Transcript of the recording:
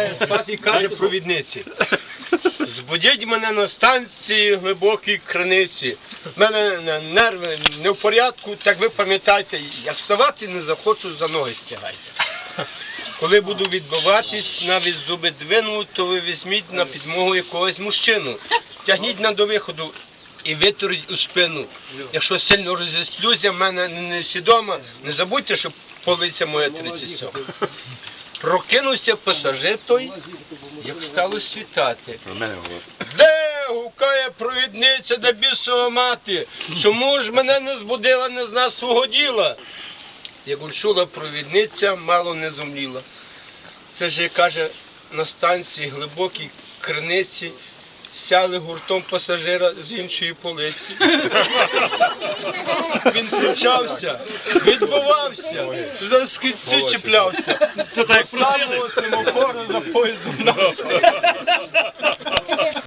лягає спати каже провідниці. Збудіть мене на станції глибокій криниці. У мене нерви не в порядку, так ви пам'ятаєте, як вставати не захочу, за ноги стягайте. Коли буду відбиватись, навіть зуби двину, то ви візьміть на підмогу якогось мужчину. Тягніть на до виходу і витуріть у спину. Якщо сильно розіслюся, в мене несвідомо, не забудьте, що полиця моя 37. Прокинувся пасажир той, як стало світати. Де гукає провідниця до бісова мати? Чому ж мене не збудила, не зна свого діла? Як учула провідниця, мало не зумліла. Це ж як каже, на станції глибокій криниці сяли гуртом пасажира з іншої полиці. Він кричався, відбувався, за скільці чіплявся. Це так як просили. за поїздом.